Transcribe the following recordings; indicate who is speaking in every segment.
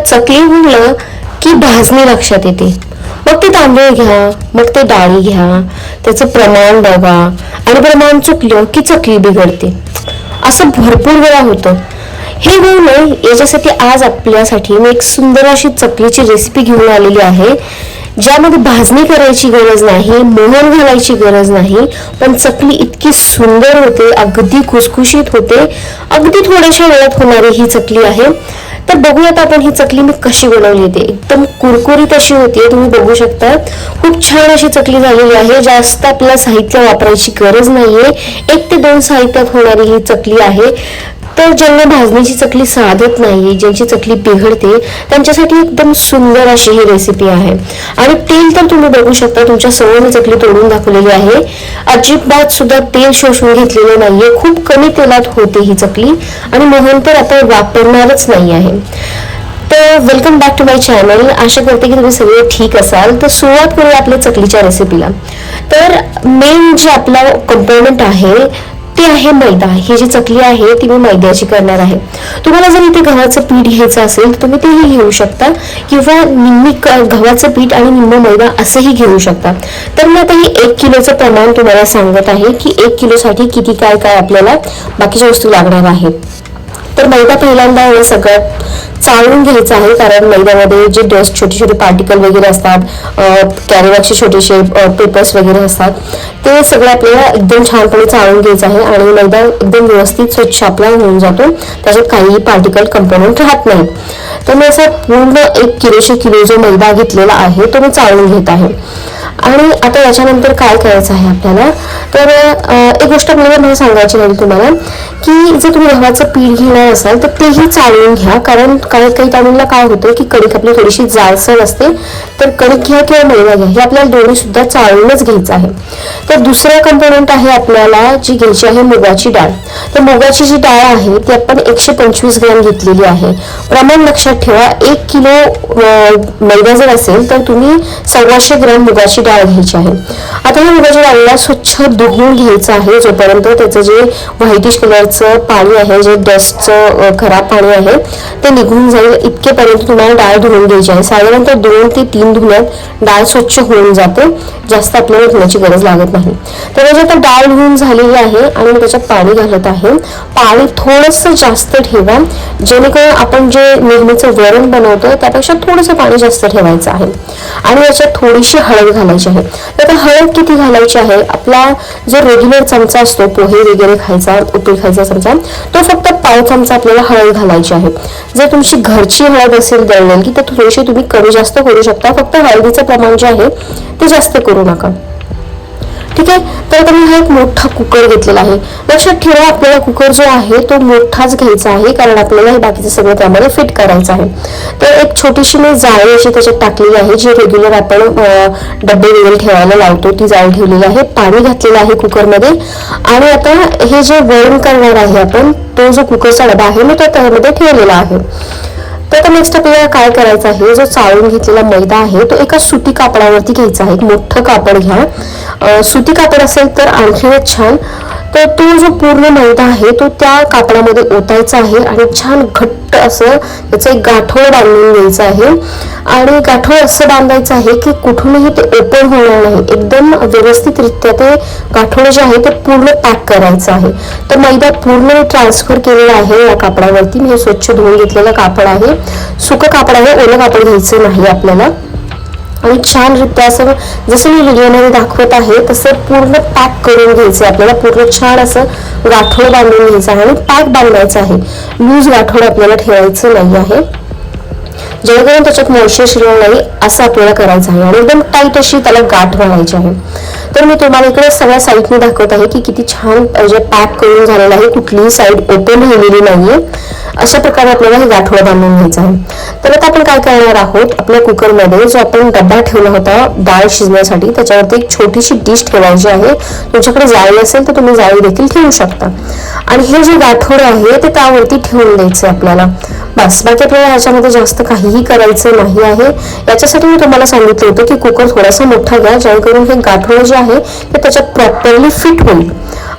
Speaker 1: चकली म्हणलं की भाजणी लक्षात येते. मग ते तांदूळ घ्या मग ते डाळी घ्या त्याचं प्रमाण बघा आणि प्रमाण चुकलं की चकली बिघडते. असं भरपूर वेळा होतं. हे होऊ नये याच्यासाठी आज आपल्यासाठी मी एक सुंदर अशी चकलीची रेसिपी घेऊन आलेली आहे ज्यामध्ये भाजणी करायची गरज नाही मोहन घालायची गरज नाही पण चकली इतकी सुंदर होते अगदी खुसखुशीत होते. अगदी थोड्याशा वेळात होणारी ही चकली आहे. तर बघूयात आपण ही चकली मी कशी बनवली होती. एकदम कुरकुरीत अशी होती तुम्ही बघू शकता खूप छान अशी चकली झालेली आहे. जास्त आपल्याला साहित्य वापरायची गरज नाहीये. एक ते दोन साहित्यात होणारी ही चकली आहे. तर ज्यांना भाजणीची चकली साधत नाही ज्यांची चकली बिघडते त्यांच्यासाठी एकदम सुंदर अशी ही रेसिपी आहे. आणि तेल तर तुम्ही बघू शकता तुमच्यासमोर मी चकली तोडून दाखवलेली आहे. अजिबात सुद्धा तेल शोषून घेतलेले नाहीये. खूप कमी तेलात होते ही चकली आणि मोहन तर आता वापरणारच नाही आहे. तर welcome back to my channel आशा करते की तुम्ही सगळे ठीक असाल. तर सुरुवात करूया आपल्या चकलीच्या रेसिपीला तर मेन जे आपला कंपोनंट आहे ते आहे मैदा. ही जी चकली आहे ती मी मैद्याची करणार आहे. तुम्हाला जर इथे गव्हाचं पीठ घ्यायचं असेल तर तुम्ही तेही घेऊ शकता. किंवा निम्मी क- गव्हाचं पीठ आणि निम्म मैदा असंही घेऊ शकता. तर मी आता हे एक किलोचं प्रमाण तुम्हाला सांगत आहे की एक किलोसाठी किती काय काय आपल्याला बाकीच्या वस्तू लागणार आहेत. तर मैदा पहिल्यांदा हे सगळं. चाळून घ्यायचं आहे कारण मैद्यामध्ये जे डस्ट छोटे छोटे पार्टिकल वगैरे असतात कॅरेबॅगचे छोटेसे पेपर्स वगैरे असतात ते सगळं आपल्याला एकदम छानपणे चाळून घ्यायचं आहे आणि मैदा एकदम व्यवस्थित स्वच्छ आपला होऊन जातो. त्याच्यात काहीही पार्टिकल कंपोनंट राहत नाही. तर मी असा पूर्ण एक किलोशे किलो जो मैदा घेतलेला आहे तो मी चाळून घेत आहे. आणि आता याच्यानंतर काय करायचं आहे आपल्याला? तर एक गोष्ट आपल्याला मला सांगायची राहील तुम्हाला की जर तुम्ही गव्हाचं पीठ घेणार असाल तर तेही चाळून घ्या. कारण काही काही टायमिंगला काय होतं की कणिक आपली थोडीशी जाळसर असते तर कणिक घ्या किंवा मैदा घ्या. हे आपल्याला दोन्ही सुद्धा चाळूनच घ्यायचं आहे. तर दुसरं कंपोनंट आहे आपल्याला जी घ्यायची आहे मुगाची डाळ. तर मुगाची जी डाळ आहे ती आपण एकशे पंचवीस ग्रॅम घेतलेली आहे. प्रमाण लक्षात ठेवा एक किलो मैदा जर असेल तर तुम्ही सव्वाशे ग्रॅम मुगाची डाळ घ्यायची आहे. आता या मुगाच्या डाळीला स्वच्छ धुवून घ्यायचं आहे जोपर्यंत त्याचं जे व्हाईटिश कलरचं पाणी आहे जे डस्टचं खराब पाणी आहे ते निघून जाईल इतकेपर्यंत तुम्हाला डाळ धुवून घ्यायची आहे. साधारणतः दोन ते तीन धुण्यात डाळ स्वच्छ होऊन जाते. जास्त आपल्याला धुण्याची गरज लागत नाही. तर म्हणजे आता डाळ धुवून झालेली आहे आणि मी त्याच्यात पाणी घालत आहे पाणी थोडंसं जास्त ठेवा. जेणेकरून आपण जे नेहमीचं वरण बनवतो त्यापेक्षा थोडंसं पाणी जास्त ठेवायचं आहे. आणि याच्यात थोडीशी हळद घालायची आहे. तर आता हळद किती घालायची आहे? आपला जो रेग्युलर चमचा असतो पोहे वगैरे खायचा उपीट खायचा म्हणजे चमचा तो फक्त पाव चमचा आपल्याला हळद घालायची आहे. जर तुमची घरची हळद असेल दळलेली तर थोडीशी तुम्ही कमी जास्त करू शकता. फक्त हळदीचं प्रमाण जे आहे ते जास्त करू नका. ठीक आहे? तर आता मी हा एक मोठा कुकर घेतलेला आहे. लक्षात ठेवा आपल्याला कुकर जो आहे तो मोठाच घ्यायचा आहे कारण आपल्याला हे बाकीचं सगळं त्यामध्ये फिट करायचं आहे. तर एक छोटीशी मी जाळी अशी त्याच्यात टाकलेली आहे जी रेग्युलर आपण डब्बे वगैरे ठेवायला लावतो. ती जाळी ठेवलेली आहे पाणी घातलेलं आहे कुकरमध्ये आणि आता हे जे वरण करणार आहे आपण तो जो कुकरचा डबा आहे मी तो त्यामध्ये ठेवलेला आहे. तर आता नेक्स्ट आपल्याला काय करायचं आहे? जो चाळून घेतलेला मैदा आहे तो एका सुती कापडावरती घ्यायचा आहे. एक मोठं कापड घ्या. सुती कापड असेल तर आणखीनच छान तर तो जो पूर्ण मैदा आहे तो त्या कापडामध्ये ओतायचा आहे आणि छान घट्ट असं त्याचं एक गाठोळ बांधून द्यायचं आहे. आणि गाठोळ असं बांधायचं आहे की कुठूनही ते ओपन होणार नाही. एकदम व्यवस्थितरित्या ते गाठोड जे आहे ते पूर्ण पॅक करायचं आहे. तर मैदा पूर्ण ट्रान्सफर केलेला आहे या कापडावरती. मी हे स्वच्छ धुवून घेतलेलं कापड आहे. सुकं कापड आहे ओलं कापड घ्यायचं नाही आपल्याला. आणि छान रित्या असं जसं मी व्हिडिओमध्ये दाखवत आहे तसं पूर्ण पॅक करून घ्यायचं आहे. आपल्याला पूर्ण छान असं गाठोड बांधून घ्यायचं आहे आणि पॅक बांधायचं आहे. लूज गाठोड आपल्याला ठेवायचं नाही आहे. जेणेकरून त्याच्यात मॉइश्चर शिरणार नाही असं आपल्याला करायचं आहे. आणि एकदम टाईट अशी त्याला गाठ घालायची आहे. तर मी तुम्हाला इकडे सगळ्या साईडने दाखवत आहे की किती छान जे पॅक करून झालेलं आहे कुठलीही साईड ओपन राहिलेली नाहीये. अशा प्रकारे आपल्याला हे गाठोडं बांधून घ्यायचं आहे. तर आता आपण काय करणार आहोत? आपल्या कुकरमध्ये जो आपण डब्बा ठेवला होता डाळ शिजण्यासाठी त्याच्यावरती एक छोटीशी डिश ठेवायची आहे. तुमच्याकडे जाळी असेल तर तुम्ही जाळी देखील ठेवू शकता. आणि हे जे गाठोडं आहे ते त्यावरती ठेवून द्यायचं आपल्याला. बस बाकी आपल्याला ह्याच्यामध्ये जास्त काहीही करायचं नाही आहे. याच्यासाठी मी तुम्हाला सांगितलं होतं की कुकर थोडासा मोठा घ्या जेणेकरून हे गाठोडं जे आहे ते त्याच्यात प्रॉपरली फिट होईल.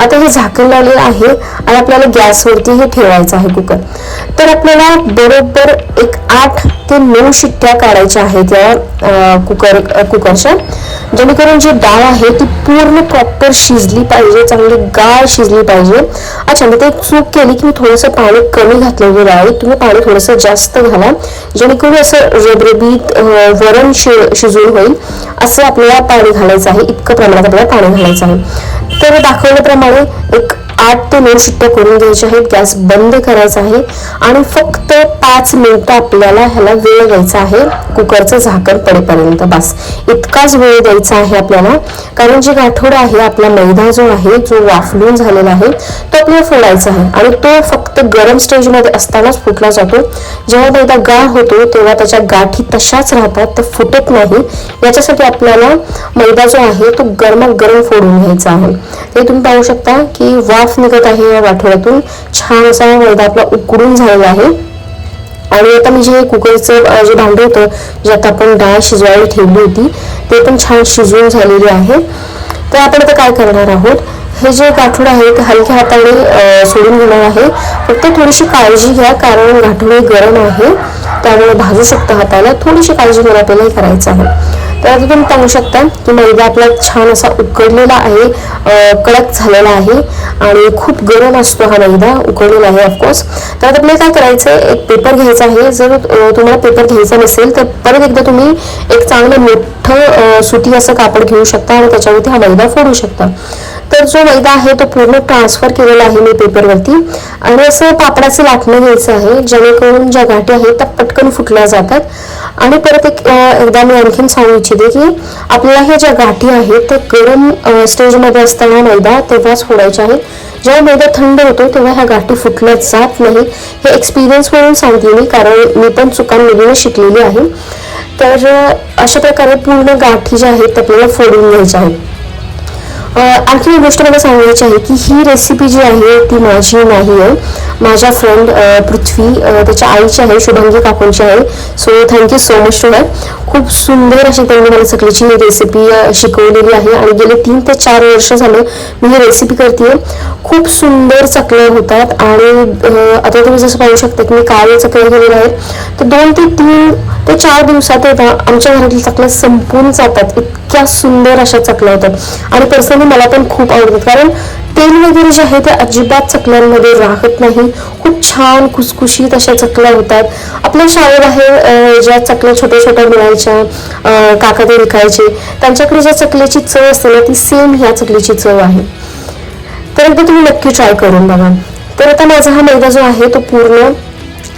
Speaker 1: आता हे झाकण लावलेलं आहे आणि आपल्याला गॅसवरती हे ठेवायचं आहे कुकर. तर आपल्याला बरोबर एक आठ ते नऊ शिट्ट्या काढायच्या आहेत या कुकर कुकरच्या. जेणेकरून जी डाळ आहे ती पूर्ण प्रॉपर शिजली पाहिजे चांगली गाळ शिजली पाहिजे. अच्छा मी ते चूक केली की मी थोडंसं पाणी कमी घातलं होतं डाळीत तुम्ही पाणी थोडंसं जास्त घाला. जेणेकरून असं रेबरेबीत वरण शि शिजून होईल. असं आपल्याला पाणी घालायचं आहे. इतकं प्रमाणात आपल्याला पाणी घालायचं आहे. तर दाखवल्याप्रमाणे एक आठ ते नऊ शिट्ट्या करून घ्यायच्या आहेत. गॅस बंद करायचा आहे. आणि फक्त पाच मिनिटं आपल्याला ह्याला वेळ द्यायचा आहे. कुकरचं झाकण पडेपर्यंत. बस. इतकाच वेळ द्यायचा आहे आपल्याला. कारण जे गाठोडा आहे आपला मैदा जो आहे जो वाफलून झालेला आहे तो आपल्याला फोडायचा आहे. आणि तो फक्त गरम स्टेजमध्ये असतानाच फुटला जातो. जेव्हा मैदा गाळ होतो तेव्हा त्याच्या गाठी तशाच राहतात तर फुटत नाही. याच्यासाठी आपल्याला मैदा जो आहे तो गरमात गरम फोडून घ्यायचा आहे. ते तुम्ही पाहू शकता की वाफ निघत आहे या वाठोड्यातून छान असा मैदा आपला उकडून झालेला आहे. आणि आता मी जे कुकरचं जे भांडं होतं ज्यात आपण डाळ शिजवायला ठेवली होती ते पण छान शिजवून झालेली आहे. तर आपण आता काय करणार आहोत? हे जे गाठोड आहे ते हलक्या हाताने सोडून घेणार आहे. फक्त थोडीशी काळजी घ्या कारण गाठोडे गरम आहे. त्यामुळे भाजू शकतं हाताला. थोडीशी काळजी घेऊन आपल्याला करायचं आहे. तर आता तुम्ही पाहू शकता की मैदा आपला छान असा उकडलेला आहे कडक झालेला आहे. आणि खूप गरम असतो हा मैदा उकळलेला आहे ऑफकोर्स तर आता आपल्याला काय करायचं आहे एक पेपर घ्यायचा आहे. जर तुम्हाला पेपर घ्यायचा नसेल तर परत एकदा तुम्ही एक चांगलं मोठं सुती असं कापड घेऊ शकता आणि त्याच्यावरती हा मैदा फोडू शकता. तर जो मैदा आहे तो पूर्ण ट्रान्सफर केलेला आहे मी पेपरवरती आणि असं पापडाचं लाटणं घ्यायचं आहे जेणेकरून ज्या गाठी आहेत त्या पटकन फुटल्या जातात. आणि परत एक एकदा मी आणखीन सांगू इच्छिते की आपल्याला हे ज्या गाठी आहेत त्या गरम स्टेजमध्ये असताना मैदा तेव्हाच फोडायच्या आहेत. जेव्हा मैदा थंड होतो तेव्हा ह्या गाठी फुटल्या जात नाही हे एक्सपिरियन्स म्हणून सांगते मी कारण मी पण चुकांमधून शिकलेली आहे. तर अशा प्रकारे पूर्ण गाठी ज्या आहेत आपल्याला फोडून घ्यायच्या आहेत. आणखी एक गोष्ट मला सांगायची आहे की ही रेसिपी जी आहे ती माझी नाही आहे. माझ्या फ्रेंड पृथ्वी त्याच्या आईची आहे शुभांगी काकूंची आहे. So thank you so much to her खूप सुंदर अशी त्यांनी मला चकलीची ही रेसिपी शिकवलेली आहे. आणि गेले तीन ते चार वर्ष झालं मी ही रेसिपी करते खूप सुंदर चकल्या होतात. आणि आता तुम्ही जसं पाहू शकता की मी काय चकल्या गेलेल्या आहेत. तर दोन ते तीन ते चार दिवसात येतात आमच्या घरातील चकल्या संपून जातात. इतक्या सुंदर अशा चकल्या होतात. आणि पर्सनली मला पण खूप आवडतात. कारण तेल वगैरे जे आहे ते अजिबात चकल्यांमध्ये राहत नाही. खूप छान खुसखुशीत अशा चकल्या होतात. आपल्या शाळेबाहेर आहे ज्या चकल्या छोट्या छोट्या मिळायच्या काका ते विकायचे त्यांच्याकडे ज्या चकल्याची चव असते ना ती सेम ह्या चकलीची चव आहे. तर एकदा तुम्ही नक्की ट्राय करून बघा. तर आता माझा हा मैदा जो आहे तो पूर्ण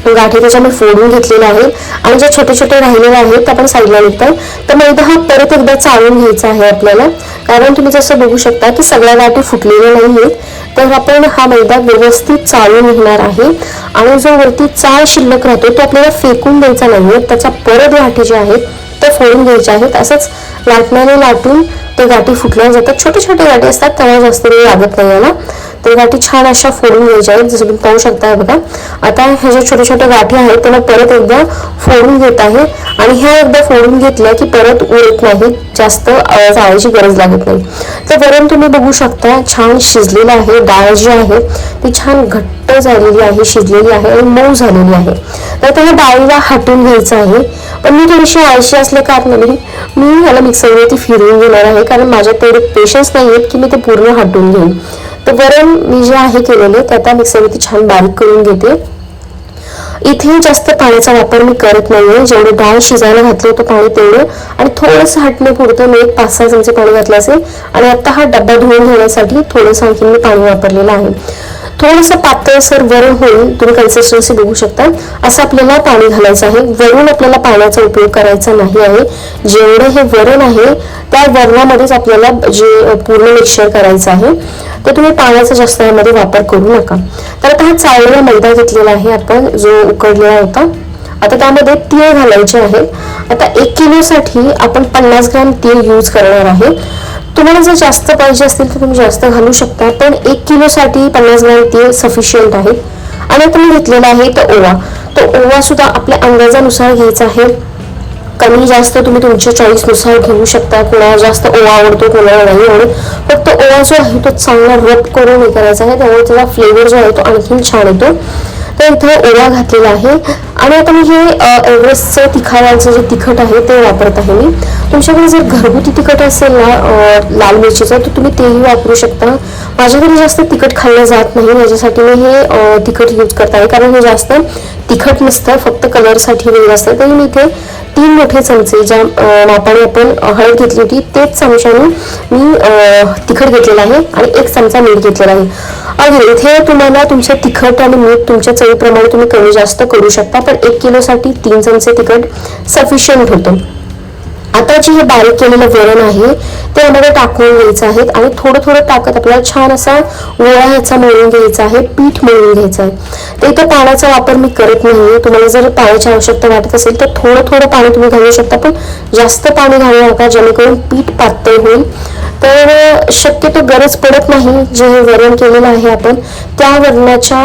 Speaker 1: गाठी त्याच्या मी फोडून घेतलेला आहे. आणि जे छोटे छोटे राहिलेले आहेत त्या आपण साईडला निघतात तर मैदा हा परत एकदा चाळून घ्यायचा आहे आपल्याला. कारण तुम्ही जसं बघू शकता की सगळ्या गाठी फुटलेल्या नाही आहेत तर आपण हा मैदा व्यवस्थित चाळून निघणार आहे. आणि जो वरती चाळ शिल्लक राहतो तो आपल्याला फेकून द्यायचा नाही त्याच्या परत गाठी ज्या आहेत त्या फोडून घ्यायच्या आहेत. असंच लाटण्याने लाटून ते गाठी फुटल्या जातात. छोटे छोटे गाठी असतात त्यामुळे जास्त वेळ लागत नाही याला तर गाठी छान अशा फोडून घ्यायच्या आहेत जसं तुम्ही पाहू शकता बघा. आता ह्या ज्या छोट्या छोट्या गाठी आहेत त्याला परत एकदा फोडून घेत आहे. आणि ह्या एकदा फोडून घेतल्या की परत उरत नाही जास्त जाळायची गरज लागत नाही. तर वरण तुम्ही बघू शकता छान शिजलेलं आहे डाळ जी आहे ती छान घट्ट झालेली आहे शिजलेली आहे आणि मऊ झालेली आहे. तर त्या डाळीला हटून घ्यायचं आहे. पण मी थोडीशी आळशी असल्या कारणाने मी ह्याला मिक्सरवरती फिरवून घेणार आहे कारण माझ्यात तेवढे पेशन्स नाही आहेत की मी ते पूर्ण हटून घेईन. तर वरण मी जे आहे केलेले ते आता मिक्सरवरती छान बारीक करून घेते. इथे जास्त पाण्याचा वापर मी करत नाहीये. जेवढे डाळ शिजायला घातलं होतं पाणी तेवढं. आणि थोडंसं हटणे पुरतं मी एक पाच सहा चमचे पाणी घातलं असेल. आणि आता हा डब्बा धुवून घेण्यासाठी थोडंसं आणखी मी पाणी वापरलेलं आहे. थोडंसं पातळसर वरण होईल तुम्ही कन्सिस्टन्सी बघू शकता. असं आपल्याला पाणी घालायचं आहे. वरून आपल्याला पाण्याचा उपयोग करायचा नाही आहे. जेवढं हे वरण आहे त्या वरणामध्येच आपल्याला जे पूर्ण मिक्सर करायचं आहे. तर तुम्ही पाण्याचा जास्त यामध्ये वापर करू नका. तर आता हा चाळलेला मैदा घेतलेला आहे आपण जो उकडलेला होता. आता त्यामध्ये तीळ घालायचे आहेत आता एक किलोसाठी आपण पन्नास ग्रॅम तीळ यूज करणार आहे. तुम्हाला जर जास्त पाहिजे असतील तर तुम्ही जास्त घालू शकता पण एक किलोसाठी पन्नास ग्रॅम तीळ सफिशियंट आहे. आणि आता मी घेतलेला आहे तो ओवा. तो ओवा सुद्धा आपल्या अंदाजानुसार घ्यायचा आहे. कमी जास्त तुम्ही तुमच्या चॉईसनुसार घेऊ शकता. कोणाला जास्त ओवा आवडतो कोणाला नाही आवडत फक्त ओवा जो आहे तो चांगला रब करून हे करायचा आहे. त्यामुळे त्याचा फ्लेवर जो आहे तो आणखीन छान येतो. तर इथं ओवा घातलेला आहे. आणि आता मी हे एव्हरेस्टचं तिखाऱ्यांचं जे तिखट आहे ते वापरत आहे मी. तुमच्याकडे जर घरगुती तिखट असेल ना लाल मिरचीचं तर तुम्ही तेही वापरू शकता. माझ्याकडे जास्त तिखट खाल्लं जात नाही. याच्यासाठी मी हे तिखट यूज करत आहे. कारण हे जास्त तिखट नसतं फक्त कलरसाठी वेगळं असतं. तरी मी इथे तीन मोठे चमचे ज्या मापाने आपण हळद घेतली होती तेच चमच्याने मी तिखट घेतलेलं आहे आणि एक चमचा मीठ घेतलेला आहे. अगदी इथे तुम्हाला तुमचं तिखट आणि मीठ तुमच्या चवीप्रमाणे तुम्ही कमी जास्त करू शकता पण एक किलोसाठी तीन चमचे तिखट सफिशियंट होतं. आता जे हे बारीक केलेलं वरण आहे ते यामध्ये टाकून घ्यायचं आहे आणि थोडं थोडं टाकत आपल्याला छान असा गोळा ह्याचा मळून घ्यायचा आहे पीठ मळून घ्यायचं आहे. तर इथे पाण्याचा वापर मी करत नाही तुम्हाला जर पाण्याची आवश्यकता वाटत असेल तर थोडं थोडं पाणी तुम्ही घालू शकता पण जास्त पाणी घालू नका जेणेकरून पीठ पातळ होईल. तर शक्यतो गरज पडत नाही जे हे वरण केलेलं आहे आपण. त्या वरणाच्या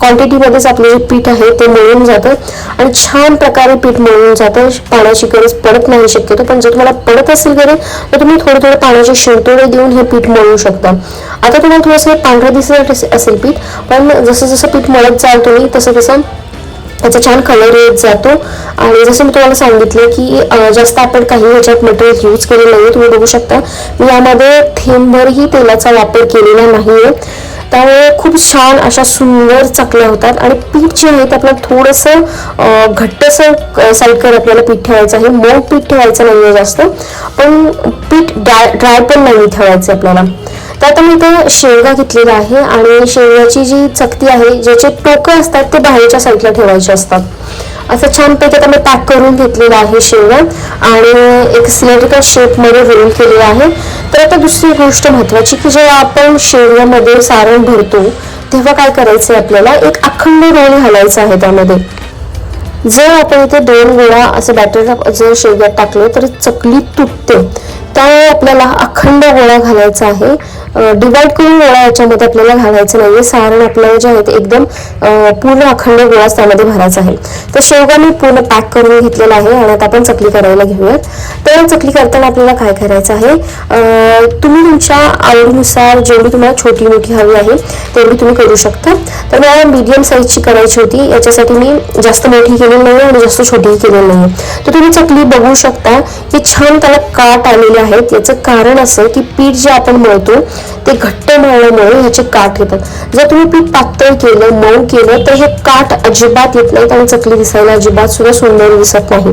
Speaker 1: क्वांटिटीमध्येच आपलं जे पीठ आहे ते मळून जातं. आणि छान प्रकारे पीठ मळून जातं. पाण्याची गरज पडत नाही शक्यतो. पण जर तुम्हाला पडत असेल गरज तर तुम्ही थोडं थोडं पाण्याचे शिवतोडे देऊन हे पीठ मळू शकता. आता तुम्हाला थोडंसं पांढरं दिसत असेल पीठ पण जसं जसं पीठ मळत जाल तुम्ही तसं तसं त्याचा छान कलर येत जातो. आणि जसं मी तुम्हाला सांगितलं की जास्त आपण काही ह्याच्यात मटेरियल यूज केलेलं नाही तुम्ही बघू शकता. मी यामध्ये थेंबभरही तेलाचा वापर केलेला नाही आहे त्यामुळे खूप छान अशा सुंदर चकल्या होतात. आणि पीठ जे आहे ते आपल्याला थोडंसं अं, घट्टसं साईडकडे आपल्याला पीठ ठेवायचं आहे. मऊ पीठ ठेवायचं नाहीये जास्त. पण पीठ ड्राय ड्राय पण नाही ठेवायचं आपल्याला. तर आता मी इथे शेवगा घेतलेला आहे आणि शेवगाची जी चकती आहे ज्याचे टोकं असतात ते बाहेरच्या साईडला ठेवायचे असतात. असं छानपैकी आता मी पॅक करून घेतलेला आहे शेवगा आणि एक सिलेंड्रिकल शेपमध्ये रोल केलेला आहे. तर आता दुसरी गोष्ट महत्वाची की जेव्हा आपण शेवगामध्ये सारण भरतो तेव्हा काय करायचं आहे आपल्याला? एक अखंड रोल घालायचा आहे त्यामध्ये. जर आपण इथे दोन गोळा असं बॅटर जर शेवग्यात टाकलं तर चकली तुटते. त्यामुळे आपल्याला अखंड गोळा घालायचा आहे. डिवाइड करून गोळा याच्यामध्ये आपल्याला घालायचं नाहीये. सारण आपल्याला जे आहे ते एकदम पूर्ण अखंड गोळा त्यामध्ये भरायचा आहे. तर शेवगा मी पूर्ण पॅक करून घेतलेला आहे आणि आता आपण चकली करायला घेऊयात. तर चकली करताना आपल्याला काय करायचं आहे तुम्ही तुमच्या आवडीनुसार जेवढी तुम्हाला छोटी मोठी हवी आहे तेवढी तुम्ही करू शकता. तर मला मीडियम साईजची करायची होती. याच्यासाठी मी जास्त मोठी केलेली नाही आणि जास्त छोटीही केलेली नाही तर तुम्ही चकली बघू शकता की छान त्याला काट आलेले आहेत. याचं कारण असं की पीठ जे आपण मळतो ते घट्ट मळल्यामुळे ह्याचे काट येतात जर तुम्ही पीठ पातळ केलं मऊ केलं तर हे काट अजिबात येत नाहीत आणि चकली दिसायला अजिबात सुद्धा सुंदर दिसत नाही.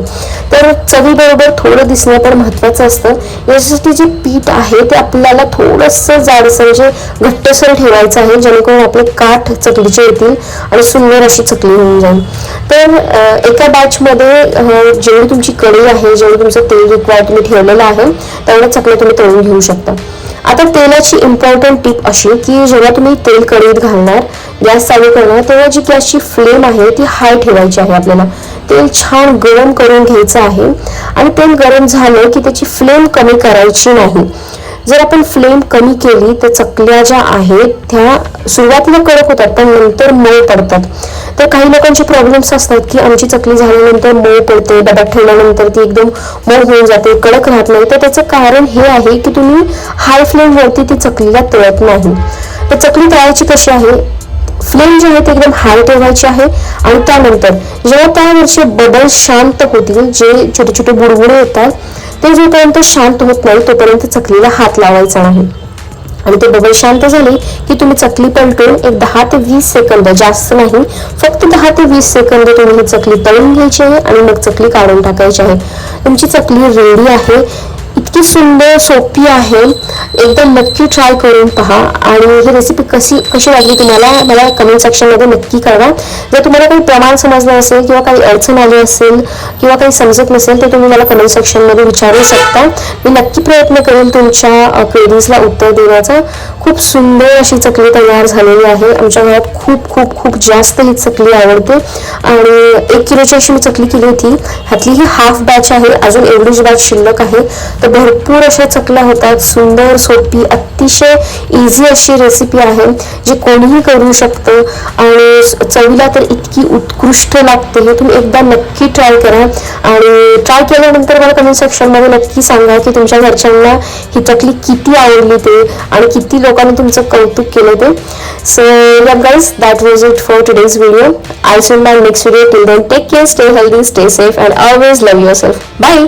Speaker 1: तर चवीबरोबर थोडं दिसणं पण महत्वाचं असतं. याच्यासाठी जे पीठ आहे ते आपल्याला थोडंसं जाडसर म्हणजे घट्टसर ठेवायचं आहे जेणेकरून आपले काठ चकलीचे येतील आणि सुंदर अशी चकली होऊन जाईल. तर एका बॅचमध्ये जेवढी तुमची कडी आहे जेवढं तुमचं तेल रिक्वायर तुम्ही ठेवलेलं आहे तेवढ्या चकल्या तुम्ही तळून घेऊ शकता. आता तेलाची इम्पॉर्टंट टीप अशी की जेव्हा तुम्ही तेल कढईत घालणार गॅस चालू करणार तेव्हा जी गॅसची फ्लेम आहे ती हाय ठेवायची आहे आपल्याला. तेल छान गरम करून घ्यायचं आहे आणि तेल गरम झालं की त्याची फ्लेम कमी करायची नाही. जर आपण फ्लेम कमी केली तर चकल्या ज्या आहेत त्या सुरुवातीला कडक होतात पण नंतर मऊ पडतात. तर काही लोकांचे प्रॉब्लेम्स असतात की आमची चकली झाल्यानंतर मऊ पडते डब्यात ठेवल्यानंतर ती एकदम मऊ होऊन जाते कडक राहत नाही. तर त्याचं कारण हे आहे की तुम्ही हाय फ्लेमवरती ती चकलीला तळत नाही. तर चकली तळायची कशी आहे? फ्लेम जे आहे ते एकदम हाय ठेवायची आहे आणि त्यानंतर जेव्हा त्यावरचे बदल शांत होतील जे छोटे छोटे बुडबुडे येतात ते जोपर्यंत शांत होत नाही तोपर्यंत चकलीला हात लावायचा नाही. आणि ते बबल शांत झाले की तुम्ही चकली पलटून एक दहा ते वीस सेकंद जास्त नाही फक्त दहा ते वीस सेकंद तुम्ही ही चकली तळून घ्यायची आहे आणि मग चकली काढून टाकायची आहे. तुमची चकली रेडी आहे. इतकी सुंदर सोपी आहे. एकदम नक्की ट्राय करून पहा. आणि ही रेसिपी कशी कशी लागली तुम्हाला मला कमेंट सेक्शनमध्ये नक्की कळवा. जर तुम्हाला काही प्रमाण समजलं असेल किंवा काही अडचण आली असेल किंवा काही समजत नसेल तर तुम्ही मला कमेंट सेक्शनमध्ये विचारू शकता. मी नक्की प्रयत्न करेन तुमच्या क्वेरीजला उत्तर देण्याचा. खूप सुंदर अशी चकली तयार झालेली आहे. आमच्या घरात खूप खूप खूप जास्त ही चकली आवडते. आणि एक किलोची अशी मी चकली केली होती. ह्यातली ही हाफ बॅच आहे. अजून एवढीच बॅच शिल्लक आहे. तर भरपूर अशा चकल्या होतात. सुंदर सोपी अतिशय इझी अशी रेसिपी आहे जी कोणीही करू शकतं. आणि चवीला तर इतकी उत्कृष्ट लागते हे तुम्ही एकदा नक्की ट्राय करा. आणि ट्राय केल्यानंतर मला कमेंट सेक्शनमध्ये नक्की सांगा की तुमच्या घरच्यांना ही चकली किती आवडली ते आणि किती लोकांनी तुमचं कौतुक केलं ते. So yeah guys that was it for today's video I soon my next video till then take care stay healthy stay safe and always love yourself bye